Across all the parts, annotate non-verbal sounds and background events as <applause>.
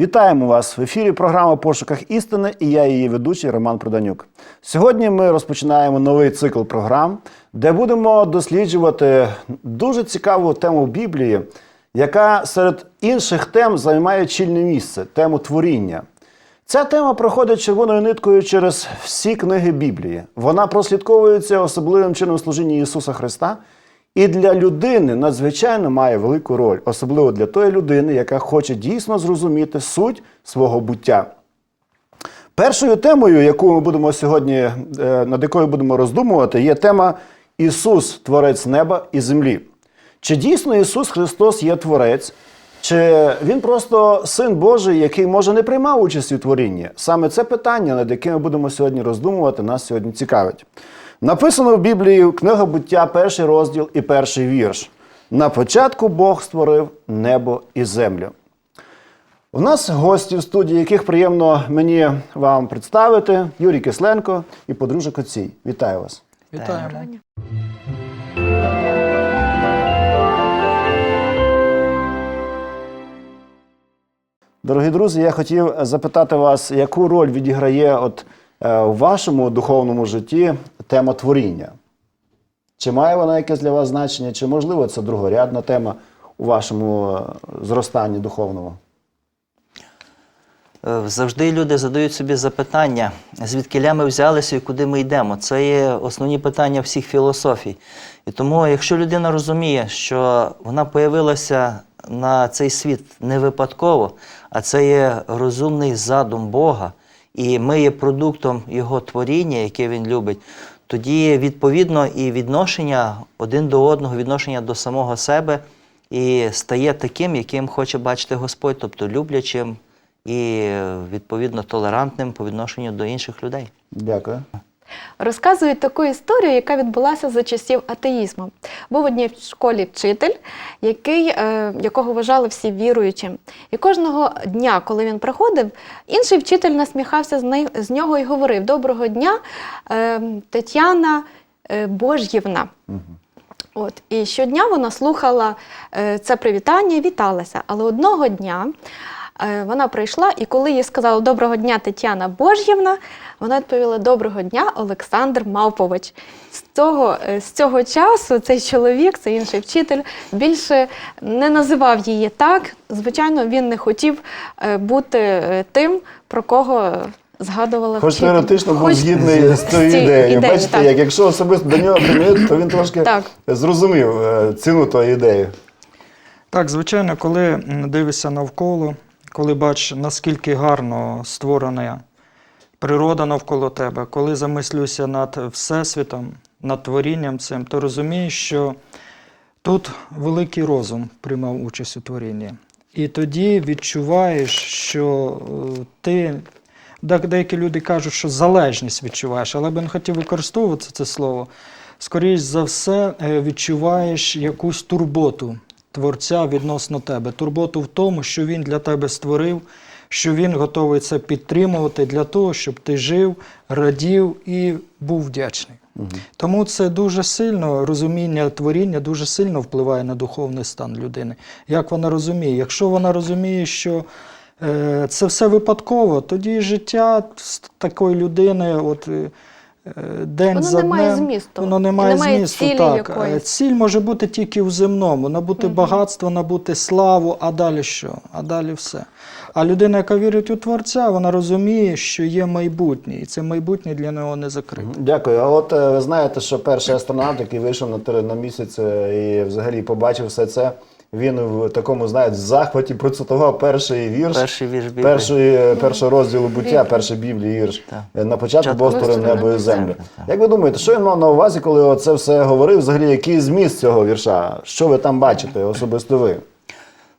Вітаємо вас в ефірі. Програма Пошуках істини і я її ведучий Роман Проданюк. Сьогодні ми розпочинаємо новий цикл програм, де будемо досліджувати дуже цікаву тему Біблії, яка серед інших тем займає чільне місце тему творіння. Ця тема проходить червоною ниткою через всі книги Біблії. Вона прослідковується особливим чином в служінні Ісуса Христа. І для людини надзвичайно має велику роль, особливо для тої людини, яка хоче дійсно зрозуміти суть свого буття. Першою темою, яку ми будемо сьогодні, е, над якою будемо роздумувати, є тема Ісус, Творець неба і землі. Чи дійсно Ісус Христос є Творець, чи Він просто Син Божий, який може не приймав участь у творінні? Саме це питання, над яким ми будемо сьогодні роздумувати, нас сьогодні цікавить. Написано в Біблії книга буття, перший розділ і перший вірш. На початку Бог створив небо і землю. У нас гості в студії, яких приємно мені вам представити, Юрій Кисленко і подружок Коцій. Вітаю вас. Вітаємо. Дорогі друзі, я хотів запитати вас, яку роль відіграє от, у вашому духовному житті тема творіння? Чи має вона якесь для вас значення, чи можливо це другорядна тема у вашому е, зростанні духовному? Е, Завжди люди задають собі запитання, звідки ми взялися і куди ми йдемо. Це є основні питання всіх філософій. І тому, якщо людина розуміє, що вона появилася на цей світ не випадково, а це є розумний задум Бога, і ми є продуктом Його творіння, яке він любить, тоді відповідно і відношення один до одного, відношення до самого себе і стає таким, яким хоче бачити Господь, тобто люблячим і відповідно толерантним по відношенню до інших людей. Дякую. Розказують таку історію, яка відбулася за часів атеїзму. Був в одній в школі вчитель, який, е, якого вважали всі віруючим. І кожного дня, коли він приходив, інший вчитель насміхався з, нього і говорив: Доброго дня, е, Тетяна е, Бож'ївна. От, і щодня вона слухала це привітання і віталася. Але одного дня вона прийшла, і коли їй сказали Доброго дня, Тетяна Бож'євна, вона відповіла Доброго дня, Олександр Мавпович. З цього, е, з цього часу цей чоловік, цей інший вчитель, більше не називав її так. Звичайно, він не хотів е, бути е, тим, про кого згадувала Хоч вчитель. теоретично був Хоч згідний з тою цією ідеєю. Бачите, так. як якщо особисто до нього приніс, то він трошки Так. зрозумів е, ціну тої ідеї. Так, звичайно, коли дивишся навколо, коли бачиш, наскільки гарно створена природа навколо тебе, коли замислюєшся над Всесвітом, над творінням цим, то розумієш, що тут великий розум приймав участь у творінні. І тоді відчуваєш, що е, ти. Деякі люди кажуть, що залежність відчуваєш, але би не хотів використовувати це слово. Скоріше за все, е, відчуваєш якусь турботу Творця відносно тебе. Турботу в тому, що він для тебе створив, що він готовий це підтримувати для того, щоб ти жив, радів і був вдячний. Тому це дуже сильно розуміння творіння дуже сильно впливає на духовний стан людини. Як вона розуміє? Якщо вона розуміє, що е, це все випадково, тоді життя такої людини, от е, день Воно за не має днем, змісту. Воно не має немає змісту. цілі так. якоїсь. Е, Ціль може бути тільки в земному, набути багатство, набути славу, а далі що? А далі все. А людина, яка вірить у Творця, вона розуміє, що є майбутнє, і це майбутнє для нього не закрите. Дякую. А от е, ви знаєте, що перший астронавт, який вийшов на, тер- на місяць е, і взагалі побачив все це, він в такому, знаєте, захваті процитував перший вірш. Перший вірш Біблії. Перший, е, першого розділу буття, перший Біблії вірш. Так. Е, На початку Бог створив небо і землю. так. Як ви думаєте, що він мав на увазі, коли це все говорив? Взагалі, який зміст цього вірша? Що ви там бачите, особисто ви?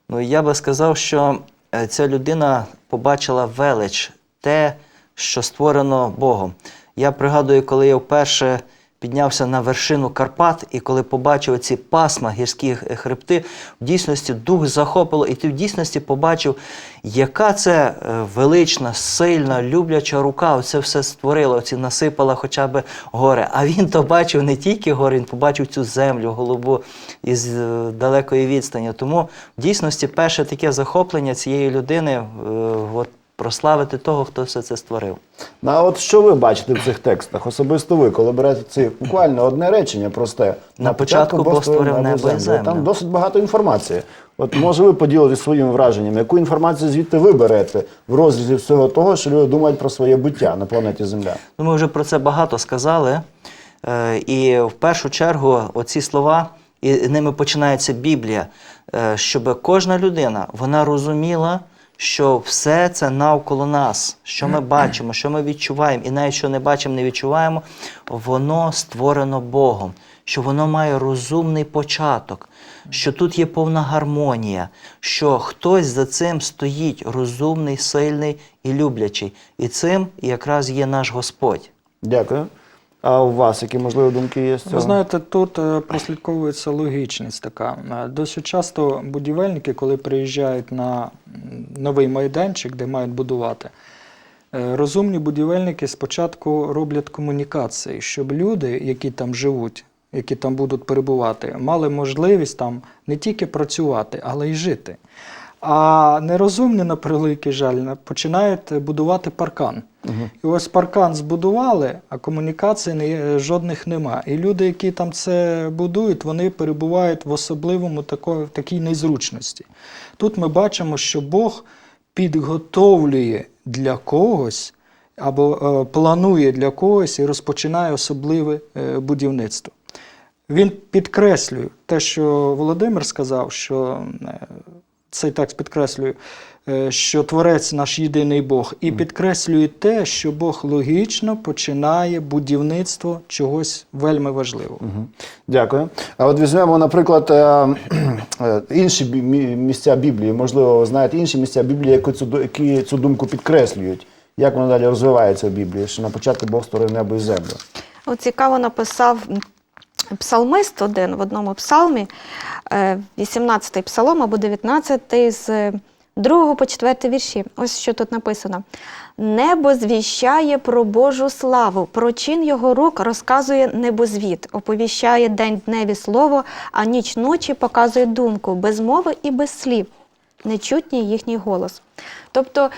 Ну, я би сказав, що е, ця людина побачила велич, те, що створено Богом. Я пригадую, коли я вперше піднявся на вершину Карпат, і коли побачив ці пасма гірські хребти, в дійсності дух захопило, і ти в дійсності побачив, яка це е, велична, сильна, любляча рука, оце все створила, оці насипала хоча б гори. А він то бачив не тільки гори, він побачив цю землю голубу із е, далекої відстані. Тому в дійсності перше таке захоплення цієї людини е, от, прославити того, хто все це створив. Ну, а от що ви бачите в цих текстах? Особисто ви, коли берете це буквально одне речення просте. На початку Бог створив небо і землю. Там досить багато інформації. От може ви поділитесь своїми враженнями, яку інформацію звідти ви берете в розрізі всього того, що люди думають про своє буття на планеті Земля? Ну, ми вже про це багато сказали. Е, І в першу чергу оці слова, і ними починається Біблія, е, щоб кожна людина вона розуміла, що все це навколо нас, що ми бачимо, що ми відчуваємо, і навіть що не бачимо, не відчуваємо, воно створено Богом, що воно має розумний початок, що тут є повна гармонія, що хтось за цим стоїть розумний, сильний і люблячий. І цим якраз є наш Господь. Дякую. А у вас які можливі думки є з цього? Ви знаєте, тут е, прослідковується логічність така. Е, Досить часто будівельники, коли приїжджають на м, новий майданчик, де мають будувати, е, розумні будівельники спочатку роблять комунікації, щоб люди, які там живуть, які там будуть перебувати, мали можливість там не тільки працювати, але й жити. А нерозумні, на превеликий жаль, на- починають будувати паркан. І ось паркан збудували, а комунікацій не, жодних нема. І люди, які там це будують, вони перебувають в особливому тако, такій незручності. Тут ми бачимо, що Бог підготовлює для когось або е, планує для когось і розпочинає особливе е, будівництво. Він підкреслює те, що Володимир сказав, що е, цей текст підкреслює, е, що Творець наш єдиний Бог, і підкреслює те, що Бог логічно починає будівництво чогось вельми важливого. Дякую. А от візьмемо, наприклад, е, е, інші місця Біблії. Можливо, ви знаєте інші місця Біблії, які цю, які цю думку підкреслюють. Як воно далі розвивається в Біблії? Що на початку Бог створив небо і землю. От цікаво написав псалмист один в одному псалмі, 18-й псалом або 19-й з 2 по 4 вірші. Ось що тут написано. Небо звіщає про Божу славу, про чин його рук розказує небозвіт, оповіщає день дневі слово, а ніч ночі показує думку, без мови і без слів, нечутній їхній голос. Тобто,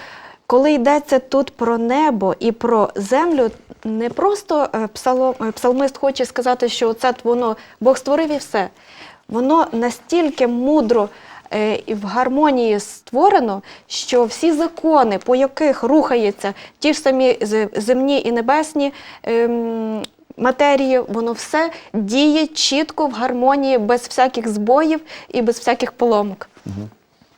коли йдеться тут про небо і про землю, не просто е, е, псалмист хоче сказати, що це воно Бог створив і все. Воно настільки мудро е, і в гармонії створено, що всі закони, по яких рухаються ті ж самі земні і небесні ем, матерії, воно все діє чітко в гармонії, без всяких збоїв і без всяких поломок.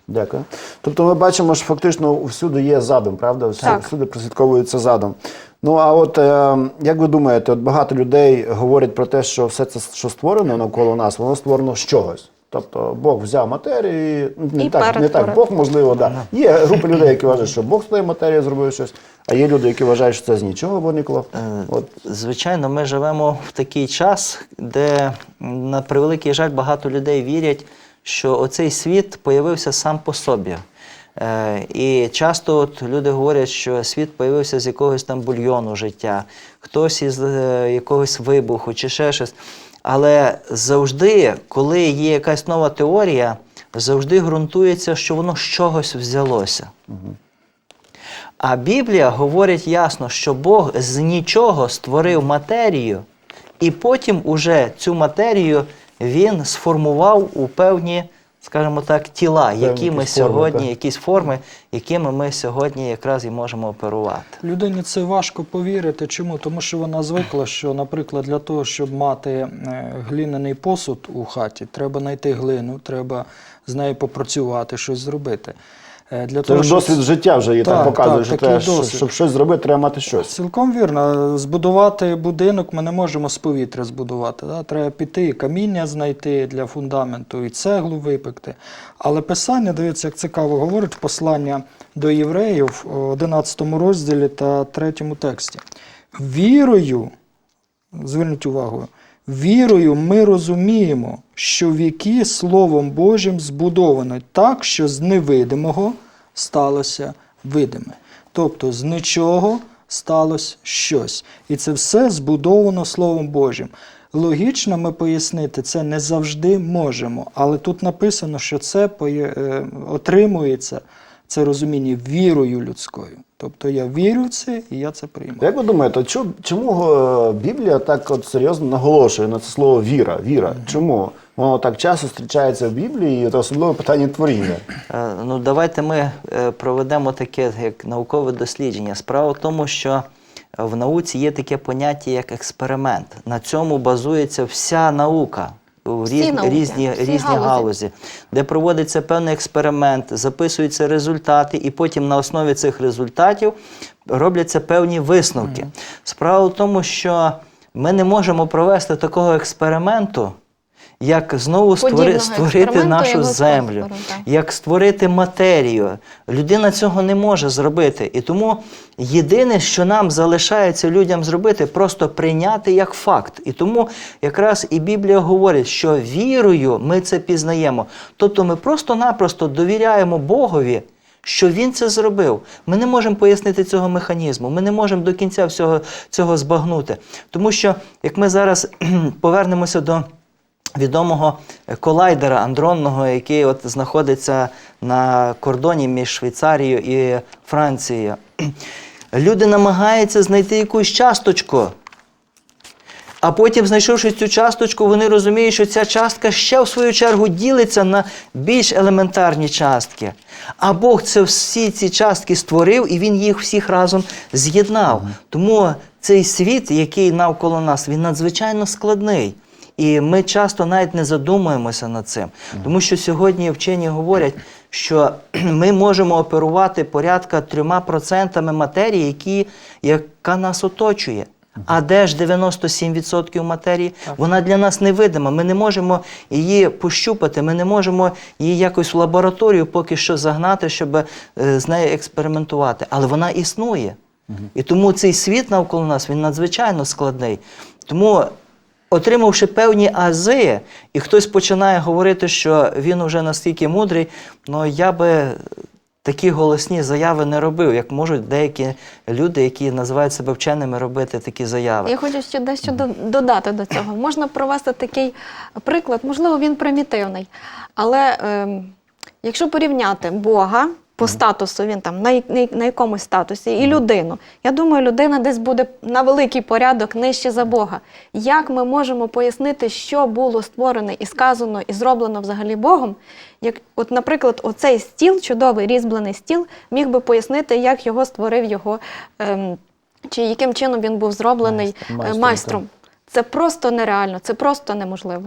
Дякую. Тобто ми бачимо, що фактично всюди є задум, правда? Всюди, Так. всюди прослідковується задум. Ну а от е, як ви думаєте, от багато людей говорять про те, що все це, що створено навколо нас, воно створено з чогось. Тобто Бог взяв матерію, ну, не І так, не так. Бог, можливо, да. Є група людей, які вважають, що Бог з тієї матерії зробив щось, а є люди, які вважають, що це з нічого виникло. Е, От Звичайно, ми живемо в такий час, де, на превеликий жаль, багато людей вірять, що оцей світ появився сам по собі. Е, І часто от люди говорять, що світ появився з якогось там бульйону життя, хтось із е, якогось вибуху чи ще щось. Але завжди, коли є якась нова теорія, завжди ґрунтується, що воно з чогось взялося. А Біблія говорить ясно, що Бог з нічого створив матерію, і потім уже цю матерію він сформував у певні, скажімо так, тіла, які ми сьогодні, якісь форми, якими ми сьогодні якраз і можемо оперувати. Людині це важко повірити. Чому? Тому що вона звикла, що, наприклад, для того, щоб мати е, глиняний посуд у хаті, треба знайти глину, треба з нею попрацювати, щось зробити. Е, Для це ж щоб- досвід життя вже там Так, показує, так, що треба, щоб, досвід. щоб щось зробити, треба мати щось. Цілком вірно. Збудувати будинок ми не можемо з повітря збудувати. Да? Треба піти і каміння знайти для фундаменту, і цеглу випекти. Але писання, дивіться, як цікаво говорить в послання до євреїв у 11 розділі та 3 тексті. Вірою зверніть увагу, вірою ми розуміємо, що віки Словом Божим збудовано так, що з невидимого сталося видиме. Тобто з нічого сталося щось. І це все збудовано Словом Божим. Логічно ми пояснити це не завжди можемо, але тут написано, що це е, отримується, це розуміння вірою людською. Тобто я вірю в це і я це приймаю. Як ви думаєте, чому е, Біблія так от серйозно наголошує на це слово віра? Віра? Чому? Воно так часто зустрічається в Біблії, і це особливо питання творіння. Е, Ну, давайте ми е, проведемо таке як наукове дослідження. Справа в тому, що в науці є таке поняття як експеримент. На цьому базується вся наука. У різ- науки, різні, різні галузі. галузі, де проводиться певний експеримент, записуються результати, і потім на основі цих результатів робляться певні висновки. Справа в тому, що ми не можемо провести такого експерименту, як знову створи, створити нашу землю, як створити матерію. Людина цього не може зробити. І тому єдине, що нам залишається людям зробити, просто прийняти як факт. І тому якраз і Біблія говорить, що вірою ми це пізнаємо. Тобто ми просто-напросто довіряємо Богові. Що він це зробив? Ми не можемо пояснити цього механізму, ми не можемо до кінця всього цього збагнути. Тому що, як ми зараз <clears throat> повернемося до відомого колайдера андронного, який от знаходиться на кордоні між Швейцарією і Францією. Люди намагаються знайти якусь часточку. А потім, знайшовши цю часточку, вони розуміють, що ця частка ще в свою чергу ділиться на більш елементарні частки. А Бог це всі ці частки створив, і Він їх всіх разом з'єднав. Тому цей світ, який навколо нас, він надзвичайно складний. І ми часто навіть не задумуємося над цим. Тому що сьогодні вчені говорять, що <clears throat> ми можемо оперувати порядка трьома процентами матерії, які, яка нас оточує. А де ж 97% матерії? Вона для нас невидима. Ми не можемо її пощупати, ми не можемо її якось в лабораторію поки що загнати, щоб е, з нею експериментувати. Але вона існує. І тому цей світ навколо нас він надзвичайно складний. Тому, отримавши певні ази, і хтось починає говорити, що він уже настільки мудрий, ну я би такі голосні заяви не робив, як можуть деякі люди, які називають себе вченими, робити такі заяви. Я хочу ще дещо додати до цього. Можна провести такий приклад, можливо, він примітивний. Але ем, якщо порівняти Бога по статусу, він там на, на, на якомусь статусі, і людину, я думаю, людина десь буде на великий порядок нижче за Бога. Як ми можемо пояснити, що було створене і сказано, і зроблено взагалі Богом? Як, от, наприклад, оцей стіл, чудовий різьблений стіл, міг би пояснити, як його створив його. Ем, чи яким чином він був зроблений е, майстром, майстром. Це просто нереально, це просто неможливо.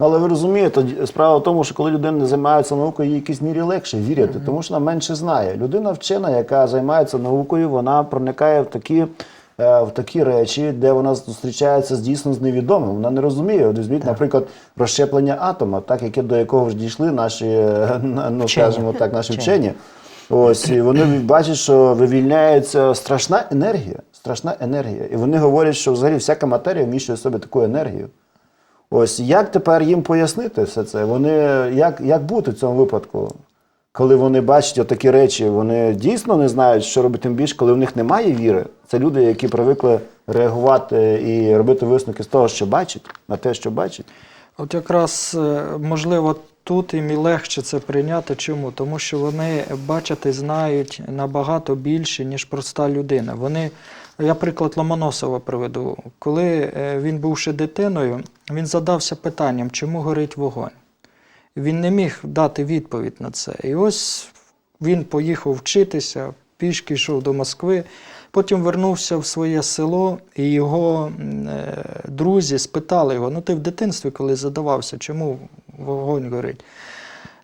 Ну, Але ви розумієте, справа в тому, що коли людина не займається наукою, їй в якійсь мірі легше вірити, тому що вона менше знає. Людина вчена, яка займається наукою, вона проникає в такі, е, в такі речі, де вона зустрічається з дійсно з невідомим. Вона не розуміє. От візьміть, наприклад, розщеплення атома, так яке до якого ж дійшли наші, е, ну скажімо так, наші Вчені. вчені. Ось і вони бачать, що вивільняється страшна енергія. Страшна енергія. І вони говорять, що взагалі всяка матерія вміщує в собі таку енергію. Ось як тепер їм пояснити все це? Вони як, як бути в цьому випадку? Коли вони бачать отакі речі, вони дійсно не знають, що робити тим більше, коли в них немає віри. Це люди, які привикли реагувати і робити висновки з того, що бачать, на те, що бачать. От якраз е, можливо тут їм і легше це прийняти. Чому? Тому що вони бачать і знають набагато більше, ніж проста людина. Вони, я приклад Ломоносова приведу. Коли е, він був ще дитиною, він задався питанням, чому горить вогонь. Він не міг дати відповідь на це. І ось він поїхав вчитися, пішки йшов до Москви. Потім вернувся в своє село, і його е, друзі спитали його: ну ти в дитинстві, коли задавався, чому вогонь горить?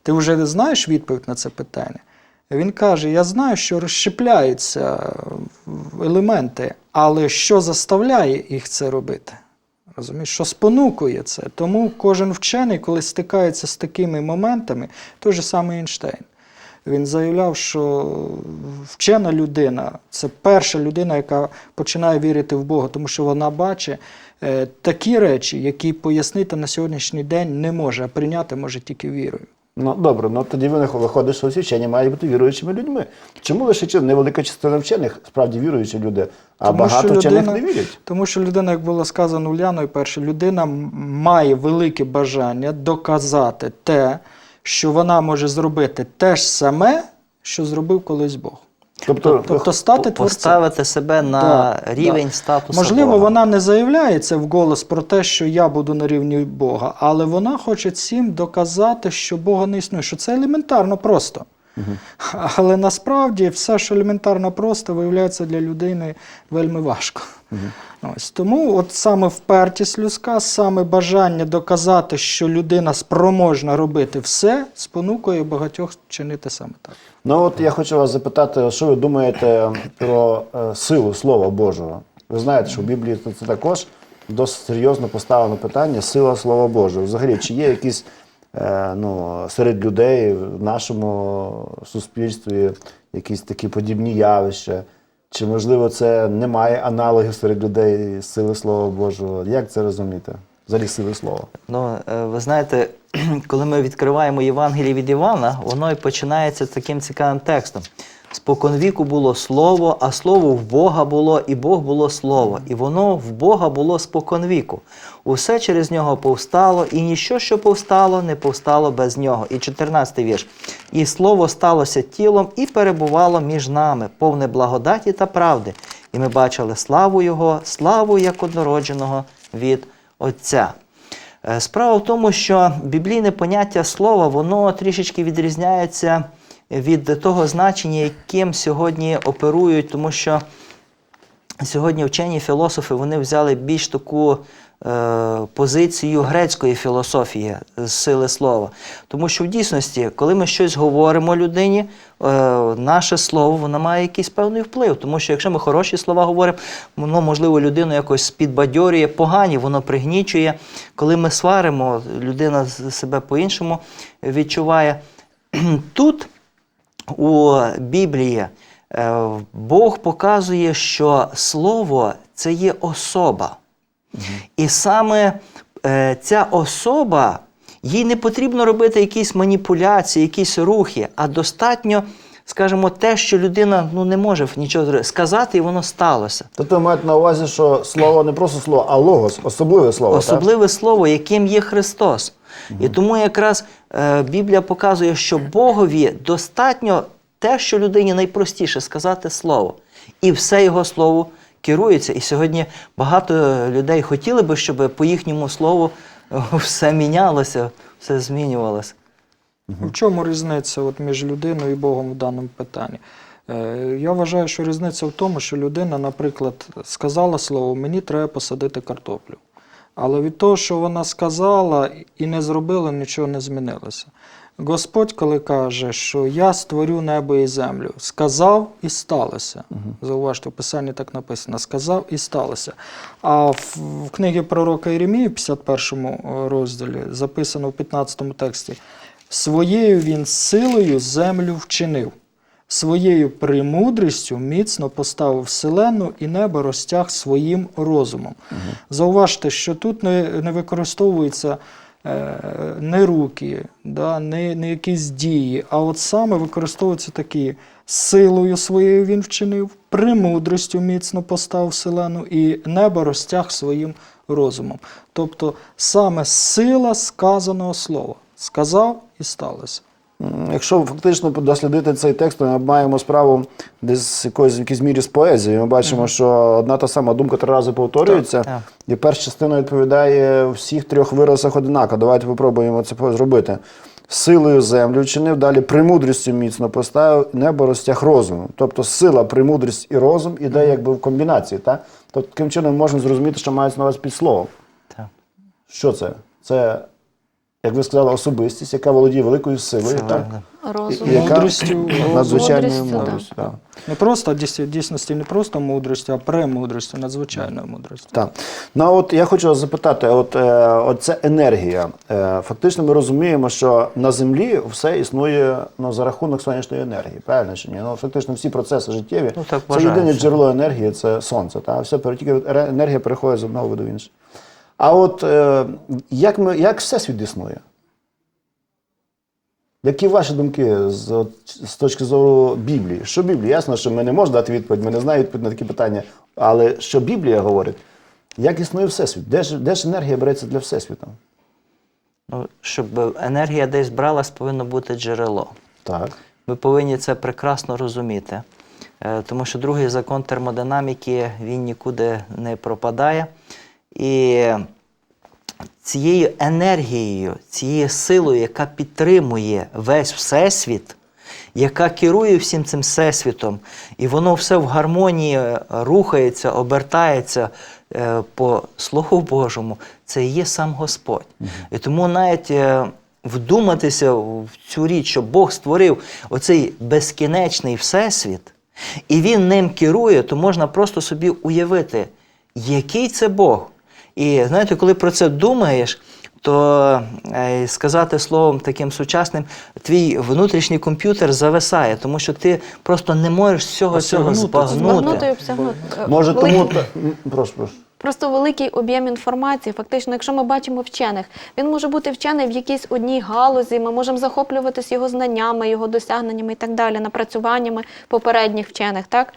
Ти вже знаєш відповідь на це питання? Він каже: Я знаю, що розщепляються елементи, але що заставляє їх це робити? Розумієш, що спонукує це. Тому кожен вчений, коли стикається з такими моментами, той же самий Ейнштейн. Він заявляв, що вчена людина це перша людина, яка починає вірити в Бога, тому що вона бачить е, такі речі, які пояснити на сьогоднішній день не може, а прийняти може тільки вірою. Ну добре, ну тоді виходить, що всі вчені мають бути віруючими людьми. Чому лише чи- невелика частина вчених справді віруючі люди, а Тому багато людина, вчених не вірять? Тому що людина, як було сказано Уляною, перше, людина має велике бажання доказати те, що вона може зробити те ж саме, що зробив колись Бог. Тобто, Тобто стати творцем. Поставити себе на Да, рівень да. статусу. Можливо, Бога. вона не заявляє це вголос про те, що я буду на рівні Бога, але вона хоче всім доказати, що Бога не існує, що це елементарно просто. <laughs> Але насправді все, що елементарно просто, виявляється для людини вельми важко. Ось тому, от саме впертість людська, саме бажання доказати, що людина спроможна робити все, спонукує багатьох чинити саме так. Ну от я хочу вас запитати, що ви думаєте про е, силу Слова Божого? Ви знаєте, що в Біблії це також досить серйозно поставлено питання сила Слова Божого. Взагалі, чи є якісь е, ну, серед людей в нашому суспільстві якісь такі подібні явища? Чи можливо це немає аналогів серед людей сили Слова Божого? Як це розуміти? Взагалі сили слова. Ну, е, ви знаєте, <clears throat> коли ми відкриваємо Євангеліє від Івана, воно і починається таким цікавим текстом. Споконвіку було слово, а слово в Бога було, і Бог було слово. І воно в Бога було споконвіку. Усе через нього повстало, і ніщо, що повстало, не повстало без нього. І 14 вірш. І слово сталося тілом і перебувало між нами, повне благодаті та правди. І ми бачили славу Його, славу як однородженого від Отця. Е, Справа в тому, що біблійне поняття слова, воно трішечки відрізняється від того значення, яким сьогодні оперують, тому що сьогодні вчені філософи вони взяли більш таку позицію грецької філософії сили слова. Тому що в дійсності, коли ми щось говоримо людині, е, наше слово воно має якийсь певний вплив. Тому що якщо ми хороші слова говоримо, воно можливо людину якось підбадьорює, погані, воно пригнічує. Коли ми сваримо, людина себе по-іншому відчуває. <clears throat> Тут у Біблії е, Бог показує, що Слово це є особа. І саме е, ця особа, їй не потрібно робити якісь маніпуляції, якісь рухи, а достатньо, скажімо, те, що людина ну, не може нічого сказати, і воно сталося. Тобто маєте на увазі, що слово не просто слово, а логос, особливе слово. так? Особливе слово, яким є Христос. І тому якраз е, Біблія показує, що Богові достатньо те, що людині найпростіше сказати слово. І все його слово керується. І сьогодні багато людей хотіли би, щоб по їхньому слову все мінялося, все змінювалося. В чому різниця от між людиною і Богом в даному питанні? Е, Я вважаю, що різниця в тому, що людина, наприклад, сказала слово, мені треба посадити картоплю. Але від того, що вона сказала і не зробила, нічого не змінилося. Господь, коли каже, що я створю небо і землю, сказав і сталося. Зауважте, в Писанні так написано: сказав і сталося. А в, в книгі пророка Єремії, 51 розділі, записано в 15 тексті: своєю він силою землю вчинив. Своєю премудрістю міцно поставив вселену і небо розтяг своїм розумом. Зауважте, що тут не, не використовуються е, не руки, да, не, не якісь дії, а от саме використовуються такі силою своєю він вчинив, премудрістю міцно поставив вселену і небо розтяг своїм розумом. Тобто саме сила сказаного слова. Сказав і сталося. Якщо фактично дослідити цей текст, то ми маємо справу десь з якоюсь в якійсь мірі з поезією. Ми бачимо, що одна та сама думка три рази повторюється, Так, так. і перша частина відповідає всіх трьох виразах одинаково. Давайте попробуємо це зробити. Силою землю вчинив, далі премудрістю міцно поставив, небо розтяг розуму. Тобто сила, премудрість і розум іде якби в комбінації. Так? Тобто таким чином можна зрозуміти, що мається на увазі під словом. Так. Що це? Це як ви сказали, особистість, яка володіє великою силою, Це так? Розум. І яка Мудрістю, надзвичайною Мудрістю, мудрістю. так. Не просто дійс- дійсності, не просто мудрістю, а премудрістю, надзвичайною мудрістю. Так. Ну а от я хочу вас запитати: от, е, от ця енергія. Е, фактично, ми розуміємо, що на землі все існує ну, за рахунок сонячної енергії. Правильно чи ні? Ну, фактично, всі процеси життєві Ну, так це вважається. єдине джерело енергії це сонце. Та? Все пере- тільки енергія переходить з одного виду в інший. А от е, як, ми, як всесвіт існує? Які ваші думки з, з точки зору Біблії? Що Біблія? Ясно, що ми не можемо дати відповідь, ми не знаємо відповідь на такі питання. Але що Біблія говорить? Як існує Всесвіт? Де ж, де ж енергія береться для Всесвіту? Ну, щоб енергія десь бралась, повинно бути джерело. Так. Ви повинні це прекрасно розуміти. Е, Тому що другий закон термодинаміки він нікуди не пропадає. І цією енергією, цією силою, яка підтримує весь Всесвіт, яка керує всім цим всесвітом, і воно все в гармонії е, рухається, обертається е, по Слову Божому, це і є сам Господь. І тому навіть е, вдуматися в цю річ, що Бог створив оцей безкінечний всесвіт, і він ним керує, то можна просто собі уявити, який це Бог. І знаєте, коли про це думаєш, то е, сказати словом таким сучасним, твій внутрішній комп'ютер зависає, тому що ти просто не можеш всього цього. Збагнути Може, тому. Прошу, прошу. Просто великий об'єм інформації. Фактично, якщо ми бачимо вчених, він може бути вчений в якійсь одній галузі. Ми можемо захоплюватись його знаннями, його досягненнями і так далі, напрацюваннями попередніх вчених, так?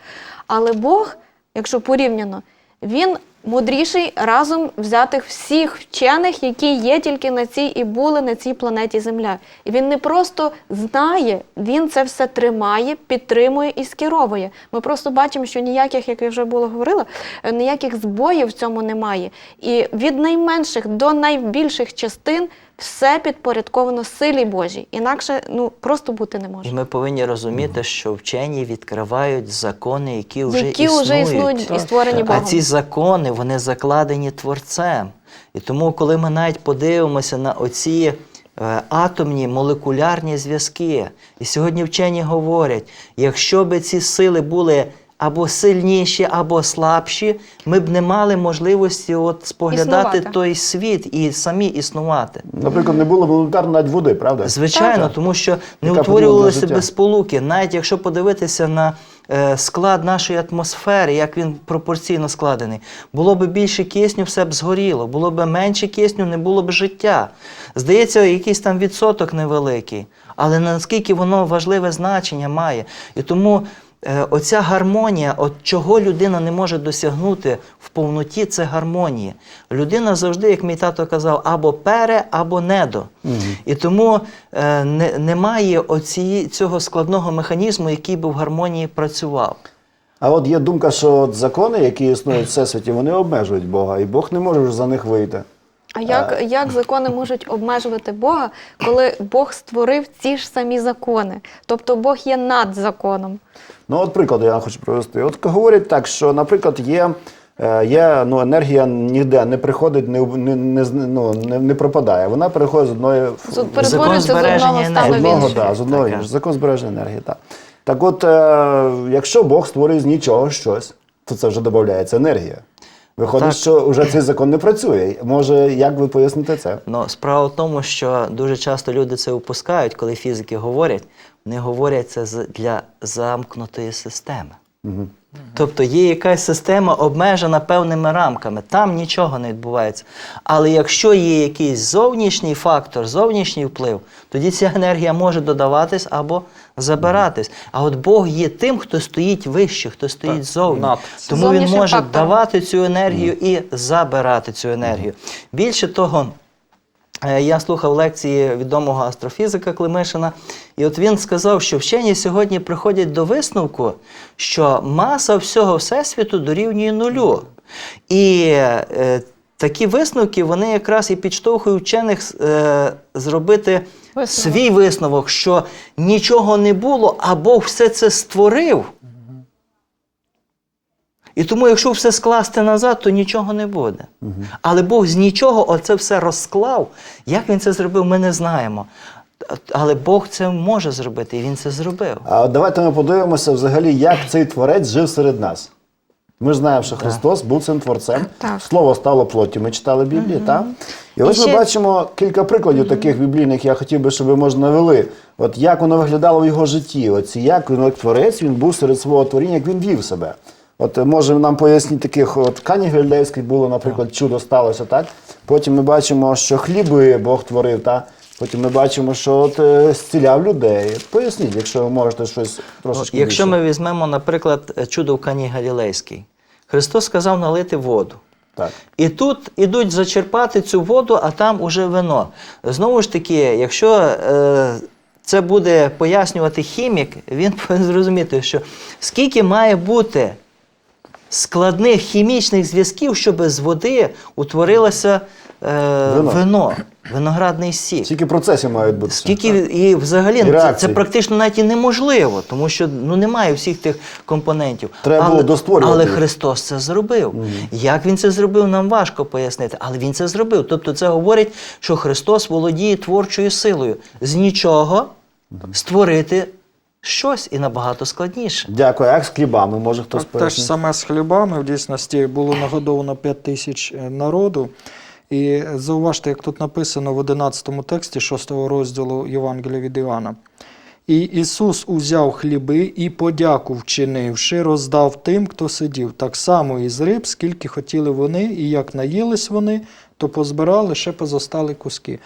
Але Бог, якщо порівняно, він мудріший разом взятих всіх вчених, які є тільки на цій і були на цій планеті Земля. І він не просто знає, він це все тримає, підтримує і скеровує. Ми просто бачимо, що ніяких, як я вже було говорила, е, ніяких збоїв в цьому немає. І від найменших до найбільших частин все підпорядковано силі Божій. Інакше ну просто бути не І може. ми повинні розуміти, що вчені відкривають закони, які вже Які існують. вже існують і створені А ці закони вони закладені творцем. І тому, коли ми навіть подивимося на оці е, атомні молекулярні зв'язки, і сьогодні вчені говорять, якщо би ці сили були або сильніші, або слабші, ми б не мали можливості от споглядати Існувати. той світ і самі існувати. Наприклад, не було б елементарно навіть води, правда? Звичайно, Так. тому що не Яка утворювалися потрібна життя. сполуки. Навіть якщо подивитися на е, склад нашої атмосфери, як він пропорційно складений, було б більше кисню, все б згоріло, було б менше кисню, не було б життя. Здається, якийсь там відсоток невеликий, але наскільки воно важливе значення має. І тому. Е, Оця гармонія, от чого людина не може досягнути в повноті, це гармонія. Людина завжди, як мій тато казав, або пере, або недо. І тому е, не, немає оці, цього складного механізму, який би в гармонії працював. А от є думка, що от закони, які існують в всесвіті, вони обмежують Бога, і Бог не може за них вийти. А як, як закони можуть обмежувати Бога, коли Бог створив ці ж самі закони? Тобто Бог є над законом. Ну, от приклад я хочу привести. От говорять так, що, наприклад, є, е, є ну, енергія ніде не приходить, не, не, не, ну, не, не пропадає. Вона переходить з одної в- З- збереження одного з стану одного, да, з одного в Закон збереження енергії. Так, так от, е, якщо Бог створює з нічого щось, то це вже додається енергія. Виходить, Так. що вже цей закон не працює. Може, як ви поясните це? Ну, справа в тому, що дуже часто люди це упускають, коли фізики говорять, вони говорять це для замкнутої системи. Тобто є якась система обмежена певними рамками, там нічого не відбувається. Але якщо є якийсь зовнішній фактор, зовнішній вплив, тоді ця енергія може додаватись або забиратись. А от Бог є тим, хто стоїть вище, хто стоїть зовні. Тому він може давати цю енергію і забирати цю енергію. Більше того, Е, Я слухав лекції відомого астрофізика Климишина, і от він сказав, що вчені сьогодні приходять до висновку, що маса всього Всесвіту дорівнює нулю. І е, такі висновки вони якраз і підштовхують вчених е, зробити Висновок. свій висновок, що нічого не було, а Бог все це створив. І тому, якщо все скласти назад, то нічого не буде. Але Бог з нічого оце все розклав. Як він це зробив, ми не знаємо. Але Бог це може зробити, і він це зробив. А давайте ми подивимося взагалі, як цей творець жив серед нас. Ми ж знаємо, що Христос був цим творцем. Так. Слово стало плоттю. Ми читали Біблію, так? І ось ми ще- бачимо кілька прикладів таких біблійних, я хотів би, щоб ви може навели. От як воно виглядало в його житті. От як він, як творець, він був серед свого творіння, як він вів себе. От е, може нам поясніть таких, от Кані Галілейській було, наприклад, чудо сталося, так? Потім ми бачимо, що хліби Бог творив, так? Потім ми бачимо, що от е, зціляв людей. Поясніть, якщо ви можете щось трошечки. Якщо більше. ми візьмемо, наприклад, чудо в Кані Галілейській, Христос сказав налити воду. Так. І тут ідуть зачерпати цю воду, а там уже вино. Знову ж таки, якщо е, це буде пояснювати хімік, він <laughs> повинен зрозуміти, що скільки має бути складних хімічних зв'язків, щоб з води утворилося е, Вино. вино. виноградний сік. Скільки процесів мають бути? Скільки Так. і взагалі І ну, це, це практично навіть і неможливо, тому що ну немає всіх тих компонентів. Треба але, було достворювати Але їх. Христос це зробив. Як він це зробив, нам важко пояснити, але він це зробив. Тобто це говорить, що Христос володіє творчою силою з нічого створити щось і набагато складніше. Дякую. А Як з хлібами, може хтось Так, Те ж пояснить? саме з хлібами, в дійсності було нагодовано 5 тисяч е, народу. І зауважте, як тут написано в 11 тексті 6 розділу Євангелія від Іоанна. І Ісус узяв хліби і подяку вчинивши, роздав тим, хто сидів, так само із риб, скільки хотіли вони, і як наїлись вони, то позбирали ще позостали куски.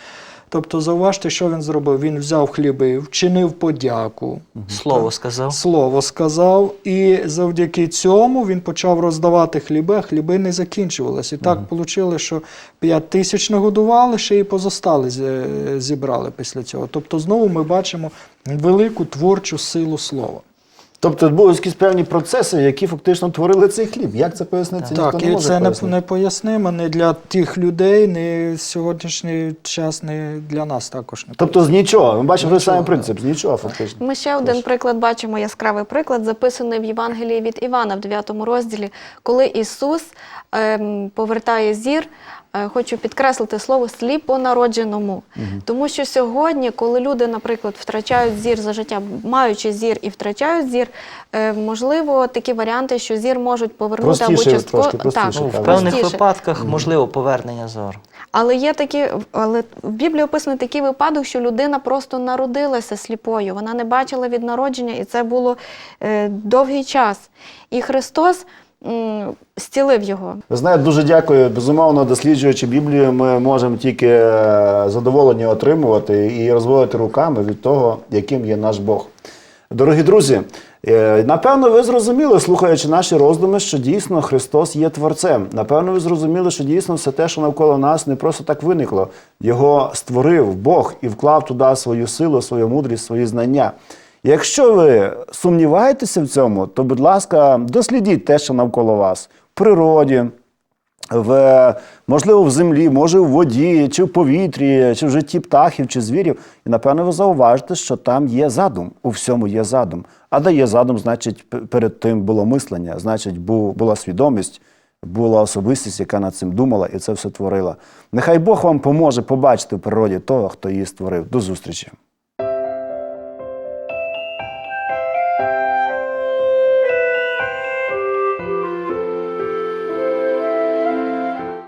Тобто, зауважте, що він зробив. Він взяв хліби, вчинив подяку, Слово сказав. слово сказав, і завдяки цьому він почав роздавати хліби, а хліби не закінчувалися. І так вийшло, що 5 тисяч нагодували, ще і позостали зібрали після цього. Тобто, знову ми бачимо велику творчу силу слова. Тобто були якісь певні процеси, які фактично творили цей хліб. Як це пояснити? Ніхто Так, не і може це не, пояснити. не пояснимо не для тих людей, не сьогоднішній час, не для нас також. Не Тобто з нічого. Ми бачимо той самий принцип, з нічого фактично. Ми ще один приклад бачимо, яскравий приклад, записаний в Євангелії від Івана в 9 розділі, коли Ісус ем, повертає зір. Е, Хочу підкреслити слово сліпонародженому. Тому що сьогодні, коли люди, наприклад, втрачають зір за життя, маючи зір і втрачають зір, е, можливо, такі варіанти, що зір можуть повернути Простіше, або частково. трошки простіше, Ну, так. в певних простіше. випадках можливо повернення зору. Але є такі, але в Біблії описаний такий випадок, що людина просто народилася сліпою. Вона не бачила від народження, і це було е, довгий час. І Христос м, зцілив його. Ви знаєте, дуже дякую. Безумовно, досліджуючи Біблію, ми можемо тільки е, задоволення отримувати і розводити руками від того, яким є наш Бог. Дорогі друзі, е, напевно, ви зрозуміли, слухаючи наші роздуми, що дійсно Христос є Творцем. Напевно, ви зрозуміли, що дійсно все те, що навколо нас, не просто так виникло. Його створив Бог і вклав туди свою силу, свою мудрість, свої знання. Якщо ви сумніваєтеся в цьому, то, будь ласка, дослідіть те, що навколо вас в природі, в, можливо, в землі, може в воді, чи в повітрі, чи в житті птахів, чи звірів. І напевно ви зауважите, що там є задум. У всьому є задум. А де є задум, значить, перед тим було мислення, значить, бу- була свідомість, була особистість, яка над цим думала і це все творила. Нехай Бог вам поможе побачити в природі того, хто її створив. До зустрічі!